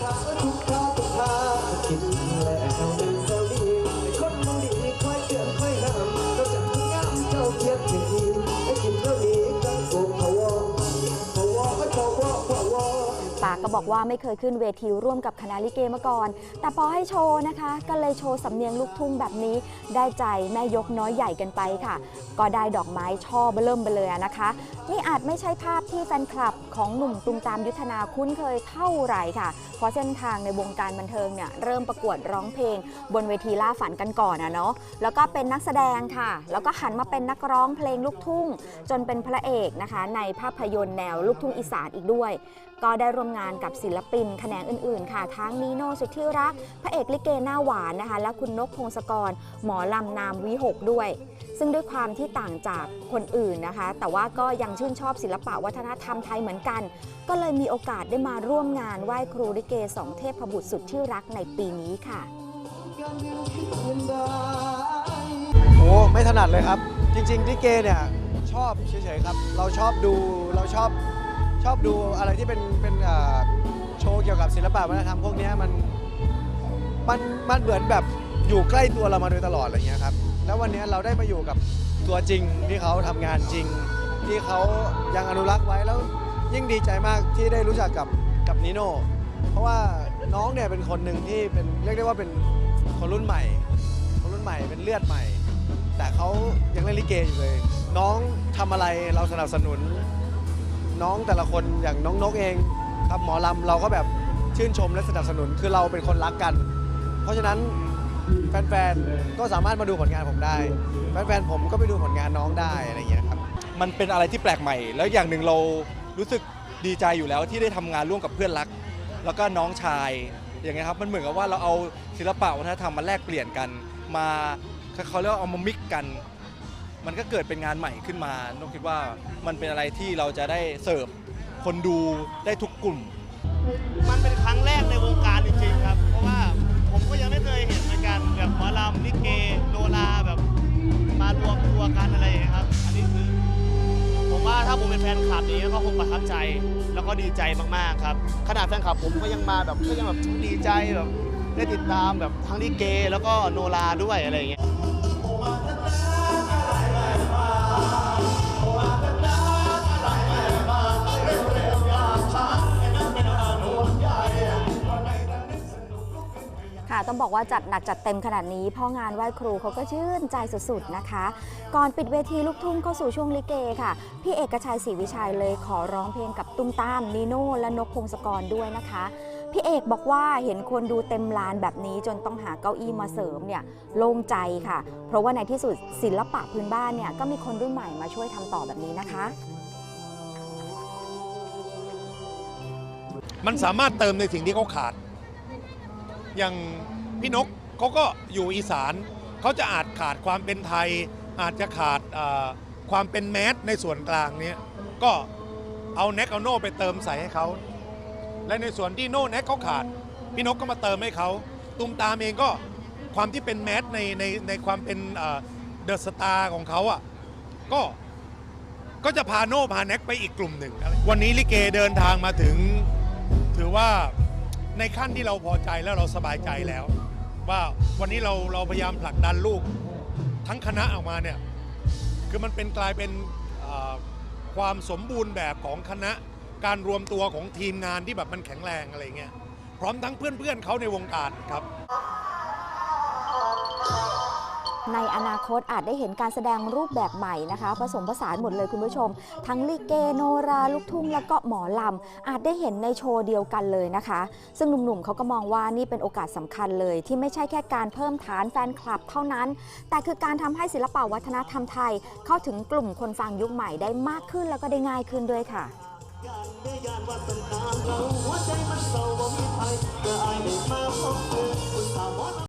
ป้ามเราจะพยายามเจ้าเทียบเทียทีให้กินเท่านี้กันโกพะวอพะวอพะวอพะวอปากก็บอกว่าไม่เคยขึ้นเวทีร่วมกับคณะลิเกมาก่อน แต่พอให้โชว์นะคะ ก็เลยโชว์สำเนียงลูกทุ่งแบบนี้ ได้ใจแม่ยกน้อยใหญ่กันไปค่ะ ก็ได้ดอกไม้ช่อเบิ่มไปเลยนะคะ นี่อาจไม่ใช่ภาพที่แฟนคลับของหนุ่มตุมตามยุทธนาคุ้นเคยเท่าไหร่ค่ะ เพราะเส้นทางในวงการบันเทิงเนี่ยเริ่มประกวดร้องเพลง บนเวทีล่าฝันกันก่อนอะเนาะ แล้วก็เป็นนักแสดงค่ะ แล้วก็หันมาเป็นนักร้องเพลงลูกทุ่ง จนเป็นพระเอกนะคะ ในภาพยนตร์แนวลูกทุ่งอีสานอีกด้วย ก็ได้ร่วมงานกับศิลปินแขนงอื่นๆ ค่ะ ทั้งนีโน่สุดที่รัก พระเอกลิเกหน้าหวานนะคะ และคุณนกพงศกร หมอลำนามวิหกด้วย ซึ่งด้วยความที่ต่างจากคนอื่นนะคะ แต่ว่าก็ยังชื่นชอบศิลปะวัฒนธรรมไทยเหมือนกัน ก็เลยมีโอกาสได้มาร่วมงานไหว้ครูลิเกสองเทพบุตรสุดที่รักในปีนี้ค่ะ โอ้ไม่ถนัดเลยครับ จริงๆลิเกเนี่ยชอบเฉยๆครับ เราชอบดูเราชอบชอบดูอะไรที่เป็นเป็นอ่อโชว์เกี่ยวกับศิลปะวัฒนธรรมพวกนี้มันมันมันเหมือนแบบอยู่ใกล้ตัวเรามาโดยตลอดอะไรเงี้ยครับ แล้ววันนี้เราได้มาอยู่กับตัวจริงที่เขาทำงานจริง ที่เขายังอนุรักษ์ไว้แล้วยิ่งดีใจมากที่ได้รู้จักกับกับนิโน่เพราะว่าน้องเนี่ยเป็นคนหนึ่งที่เป็นเรียกได้ว่าเป็นคนรุ่นใหม่ คนรุ่นใหม่เป็นเลือดใหม่ แต่เขายังเล่นลิเกอยู่เลย น้องทำอะไรเราสนับสนุน น้องแต่ละคนอย่างน้องนกเองครับหมอลำเราก็แบบชื่นชมและสนับสนุนคือเราเป็นคนรักกัน เพราะฉะนั้น แฟนๆ ก็สามารถมาดูผลงานผมได้ แฟนๆ ผมก็ไปดูผลงานน้องได้อะไรอย่างเงี้ยครับ มันเป็นอะไรที่แปลกใหม่ แล้วอย่างหนึ่งเรารู้สึกดีใจอยู่แล้วที่ได้ทำงานร่วมกับเพื่อนรัก แล้วก็น้องชายอย่างเงี้ยครับมันเหมือนกับว่าเราเอาศิลปะวัฒนธรรมมาแลกเปลี่ยนกัน มาเขาเรียกว่าเอามามิกกัน มันก็เกิดเป็นงานใหม่ขึ้นมานกคิดว่ามันเป็นอะไรที่เราจะได้เสิร์ฟคนดูได้ทุกกลุ่ม มันเป็นค เป็นแฟนคลับนี้ก็คงประทับใจ แล้วก็ดีใจมากๆครับ ขนาดแฟนคลับผมก็ยังมาแบบก็ยังแบบดีใจแบบได้ติดตามแบบทั้งลิเกแล้วก็โนราด้วยอะไรอย่างเงี้ย ต้องบอกว่าจัดหนักจัดเต็มขนาดนี้พ่องานไหว้ครูเขาก็ชื่นใจสุดๆนะคะ ก่อนปิดเวทีลูกทุ่งเข้าสู่ช่วงลิเกค่ะ พี่เอกชัยศรีวิชัยเลยขอร้องเพลงกับตุ้มตามนีโน่และนกพงศกรด้วยนะคะพี่เอกบอกว่าเห็นคนดูเต็มลานแบบนี้จนต้องหาเก้าอี้มาเสริมเนี่ยโล่งใจค่ะ เพราะว่าในที่สุดศิลปะพื้นบ้านเนี่ยก็มีคนรุ่นใหม่มาช่วยทำต่อแบบนี้นะคะ มันสามารถเติมในสิ่งที่เขาขาด อย่างพี่นกเขาก็อยู่อีสานเขาจะอาจขาดความเป็นไทย อาจจะขาดความเป็นแมสในส่วนกลางเนี้ยก็เอาแน็กเอาโน่ไปเติมใส่ให้เขาและในส่วนที่โน่แน็กเขาขาด พี่นกก็มาเติมให้เขาตุมตามเองก็ความที่เป็นแมสในในในความเป็นเดอะสตาร์ของเขาอะก็ก็จะพาโน่พาแน็กไปอีกกลุ่มหนึ่ง วันนี้ลิเกเดินทางมาถึงถือว่า ในขั้นที่เราพอใจแล้วเราสบายใจแล้ว ว่าวันนี้เราเราพยายามผลักดันลูกทั้งคณะออกมาเนี่ยคือมันเป็นกลายเป็นความสมบูรณ์แบบของคณะการรวมตัวของทีมงานที่แบบมันแข็งแรงอะไรเงี้ยพร้อมทั้งเพื่อนๆเขาในวงการครับ ในอนาคตอาจได้เห็นการแสดงรูปแบบใหม่นะคะ ผสมผสานหมดเลยคุณผู้ชม ทั้งลิเกโนราลูกทุ่ง แล้วก็หมอลำ อาจได้เห็นในโชว์เดียวกันเลยนะคะ ซึ่งหนุ่มๆเขาก็มองว่านี่เป็นโอกาสสำคัญเลย ที่ไม่ใช่แค่การเพิ่มฐานแฟนคลับเท่านั้น แต่คือการทำให้ศิลปวัฒนธรรมไทย เข้าถึงกลุ่มคนฟังยุคใหม่ได้มากขึ้นแล้วก็ได้ง่ายขึ้นด้วยค่ะ